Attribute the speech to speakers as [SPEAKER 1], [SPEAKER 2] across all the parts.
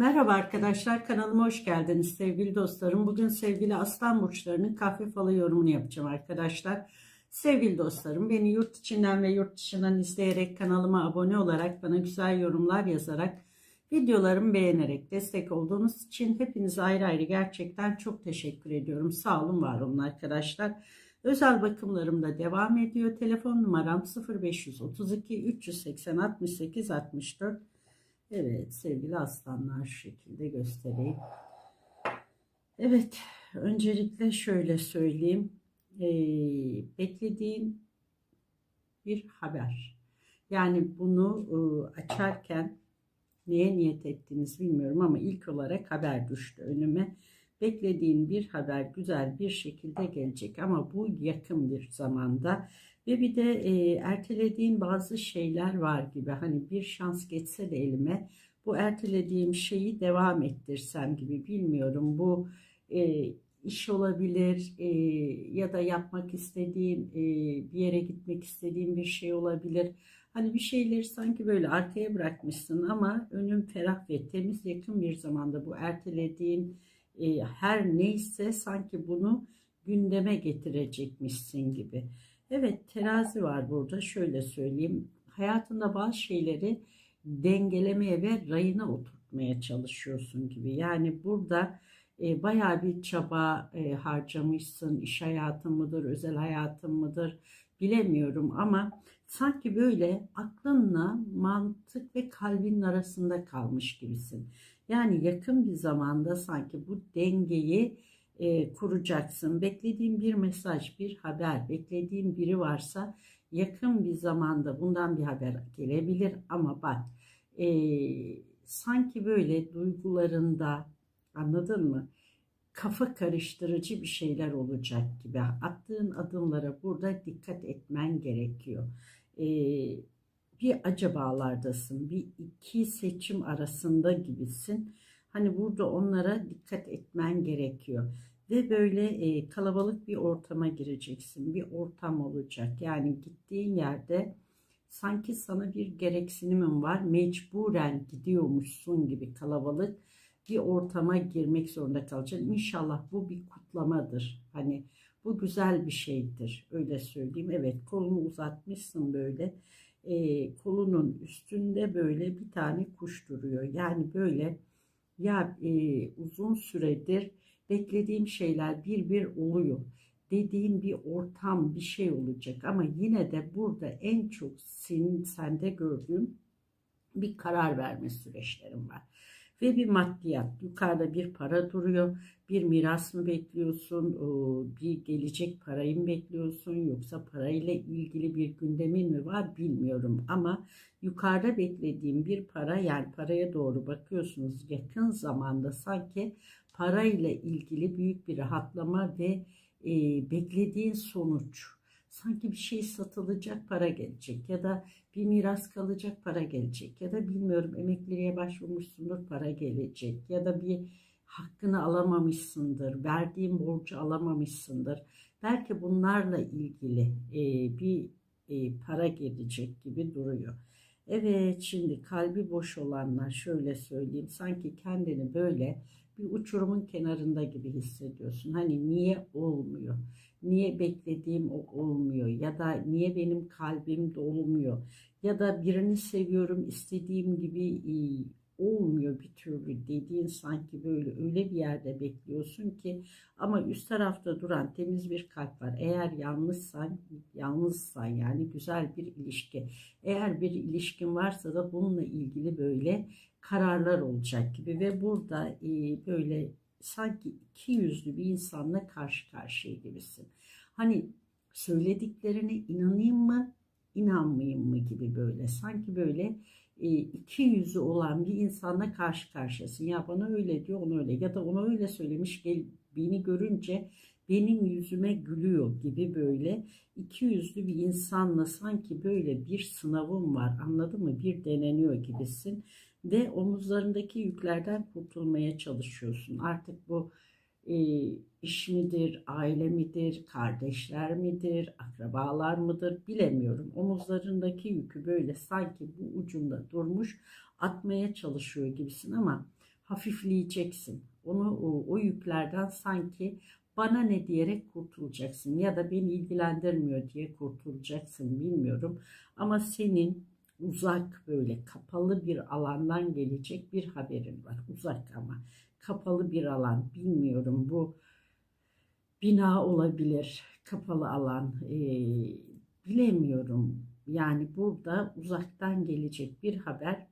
[SPEAKER 1] Merhaba arkadaşlar kanalıma hoş geldiniz sevgili dostlarım. Bugün sevgili aslan burçlarının kahve falı yorumunu yapacağım arkadaşlar. Sevgili dostlarım beni yurt içinden ve yurt dışından izleyerek kanalıma abone olarak bana güzel yorumlar yazarak videolarımı beğenerek destek olduğunuz için hepinize ayrı ayrı gerçekten çok teşekkür ediyorum. Sağ olun var olun arkadaşlar. Özel bakımlarım da devam ediyor. Telefon numaram 0532 380 68 64 Evet sevgili aslanlar şu şekilde göstereyim. Evet öncelikle şöyle söyleyeyim. Ee, beklediğim bir haber. Yani bunu e, açarken neye niyet ettiğiniz bilmiyorum ama ilk olarak haber düştü önüme. Beklediğim bir haber güzel bir şekilde gelecek ama bu yakın bir zamanda ve bir de e, ertelediğin bazı şeyler var gibi. Hani bir şans geçse de elime bu ertelediğim şeyi devam ettirsem gibi bilmiyorum. Bu e, iş olabilir e, ya da yapmak istediğin e, bir yere gitmek istediğin bir şey olabilir. Hani bir şeyleri sanki böyle arkaya bırakmışsın ama önün ferah ve temiz yakın bir zamanda bu ertelediğin e, her neyse sanki bunu gündeme getirecekmişsin gibi. Evet terazi var burada şöyle söyleyeyim. Hayatında bazı şeyleri dengelemeye ve rayına oturtmaya çalışıyorsun gibi. Yani burada e, bayağı bir çaba e, harcamışsın. İş hayatın mıdır, özel hayatın mıdır bilemiyorum ama sanki böyle aklınla mantık ve kalbin arasında kalmış gibisin. Yani yakın bir zamanda sanki bu dengeyi e, kuracaksın. Beklediğin bir mesaj, bir haber, beklediğin biri varsa yakın bir zamanda bundan bir haber gelebilir ama bak e, sanki böyle duygularında anladın mı? Kafa karıştırıcı bir şeyler olacak gibi. Attığın adımlara burada dikkat etmen gerekiyor. E, bir acabalardasın, bir iki seçim arasında gibisin. Hani burada onlara dikkat etmen gerekiyor ve böyle e, kalabalık bir ortama gireceksin. Bir ortam olacak. Yani gittiğin yerde sanki sana bir gereksinimin var. Mecburen gidiyormuşsun gibi kalabalık bir ortama girmek zorunda kalacaksın. İnşallah bu bir kutlamadır. Hani bu güzel bir şeydir. Öyle söyleyeyim. Evet kolunu uzatmışsın böyle. E, kolunun üstünde böyle bir tane kuş duruyor. Yani böyle ya e, uzun süredir beklediğim şeyler bir bir oluyor. Dediğim bir ortam bir şey olacak ama yine de burada en çok senin sende gördüğüm bir karar verme süreçlerim var. Ve bir maddiyat. Yukarıda bir para duruyor. Bir miras mı bekliyorsun? Bir gelecek parayı mı bekliyorsun? Yoksa parayla ilgili bir gündemin mi var bilmiyorum. Ama yukarıda beklediğim bir para yani paraya doğru bakıyorsunuz yakın zamanda sanki parayla ilgili büyük bir rahatlama ve e, beklediğin sonuç. Sanki bir şey satılacak para gelecek ya da bir miras kalacak para gelecek ya da bilmiyorum emekliliğe başvurmuşsundur para gelecek ya da bir hakkını alamamışsındır, verdiğin borcu alamamışsındır. Belki bunlarla ilgili e, bir e, para gelecek gibi duruyor. Evet şimdi kalbi boş olanlar şöyle söyleyeyim sanki kendini böyle bir uçurumun kenarında gibi hissediyorsun. Hani niye olmuyor? Niye beklediğim o olmuyor? Ya da niye benim kalbim dolmuyor? Ya da birini seviyorum istediğim gibi olmuyor bir türlü dediğin sanki böyle öyle bir yerde bekliyorsun ki ama üst tarafta duran temiz bir kalp var. Eğer yalnızsan, yalnızsan yani güzel bir ilişki. Eğer bir ilişkin varsa da bununla ilgili böyle kararlar olacak gibi ve burada e, böyle sanki iki yüzlü bir insanla karşı karşıya gibisin. Hani söylediklerine inanayım mı, inanmayayım mı gibi böyle sanki böyle e, iki yüzü olan bir insanla karşı karşıyasın. Ya bana öyle diyor, ona öyle ya da ona öyle söylemiş gel, beni görünce benim yüzüme gülüyor gibi böyle iki yüzlü bir insanla sanki böyle bir sınavım var anladın mı? Bir deneniyor gibisin ve omuzlarındaki yüklerden kurtulmaya çalışıyorsun. Artık bu iş midir, aile midir, kardeşler midir, akrabalar mıdır bilemiyorum. Omuzlarındaki yükü böyle sanki bu ucunda durmuş atmaya çalışıyor gibisin ama hafifleyeceksin. Onu o, o yüklerden sanki bana ne diyerek kurtulacaksın ya da beni ilgilendirmiyor diye kurtulacaksın bilmiyorum. Ama senin uzak böyle kapalı bir alandan gelecek bir haberin var. Uzak ama kapalı bir alan bilmiyorum bu bina olabilir kapalı alan Ee, bilemiyorum. Yani burada uzaktan gelecek bir haber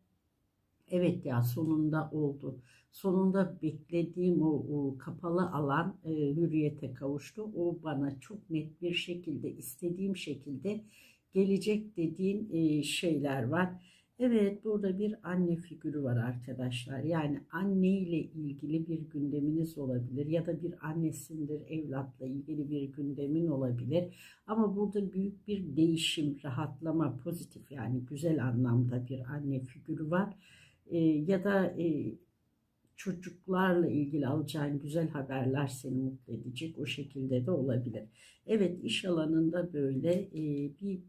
[SPEAKER 1] evet ya sonunda oldu. Sonunda beklediğim o, o kapalı alan e, hürriyete kavuştu. O bana çok net bir şekilde istediğim şekilde gelecek dediğin e, şeyler var. Evet burada bir anne figürü var arkadaşlar. Yani anne ile ilgili bir gündeminiz olabilir ya da bir annesindir evlatla ilgili bir gündemin olabilir. Ama burada büyük bir değişim, rahatlama, pozitif yani güzel anlamda bir anne figürü var. E, ya da e, çocuklarla ilgili alacağın güzel haberler seni mutlu edecek. O şekilde de olabilir. Evet iş alanında böyle e, bir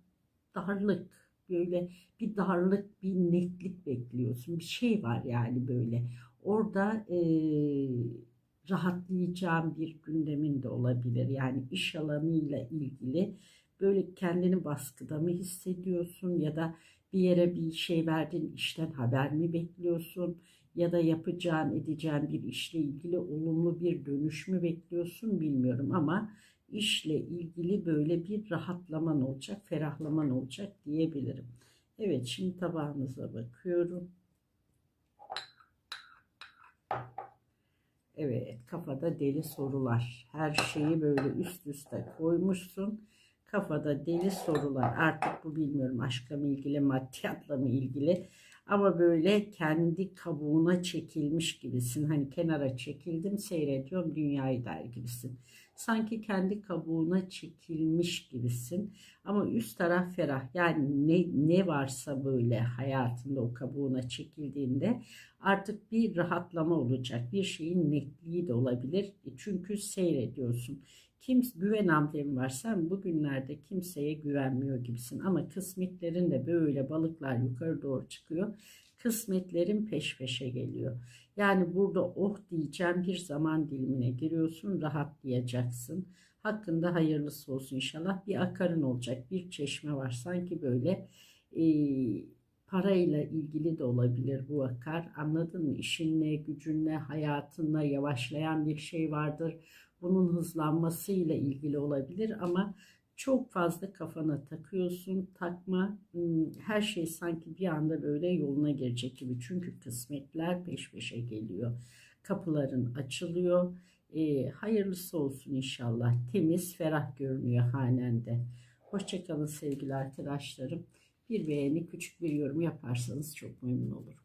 [SPEAKER 1] darlık, böyle bir darlık, bir netlik bekliyorsun. Bir şey var yani böyle. Orada e, rahatlayacağın bir gündemin de olabilir. Yani iş alanıyla ilgili böyle kendini baskıda mı hissediyorsun ya da bir yere bir şey verdin işten haber mi bekliyorsun ya da yapacağın edeceğin bir işle ilgili olumlu bir dönüş mü bekliyorsun bilmiyorum ama işle ilgili böyle bir rahatlaman olacak, ferahlaman olacak diyebilirim. Evet şimdi tabağınıza bakıyorum. Evet kafada deli sorular. Her şeyi böyle üst üste koymuşsun. Kafada deli sorular. Artık bu bilmiyorum aşkla mı ilgili, maddiyatla mı ilgili. Ama böyle kendi kabuğuna çekilmiş gibisin. Hani kenara çekildim seyrediyorum dünyayı der gibisin. Sanki kendi kabuğuna çekilmiş gibisin. Ama üst taraf ferah. Yani ne, ne varsa böyle hayatında o kabuğuna çekildiğinde artık bir rahatlama olacak. Bir şeyin netliği de olabilir. E Çünkü seyrediyorsun. Kim güven amblemi var. Sen bugünlerde kimseye güvenmiyor gibisin. Ama kısmetlerin de böyle balıklar yukarı doğru çıkıyor. Kısmetlerin peş peşe geliyor. Yani burada oh diyeceğim bir zaman dilimine giriyorsun. Rahatlayacaksın. Hakkında hayırlısı olsun inşallah. Bir akarın olacak. Bir çeşme var. Sanki böyle e, parayla ilgili de olabilir bu akar. Anladın mı? İşinle, gücünle, hayatınla yavaşlayan bir şey vardır bunun hızlanmasıyla ilgili olabilir ama çok fazla kafana takıyorsun. Takma hmm, her şey sanki bir anda böyle yoluna girecek gibi. Çünkü kısmetler peş peşe geliyor. Kapıların açılıyor. E, hayırlısı olsun inşallah. Temiz, ferah görünüyor hanende. Hoşçakalın sevgili arkadaşlarım. Bir beğeni, küçük bir yorum yaparsanız çok memnun olurum.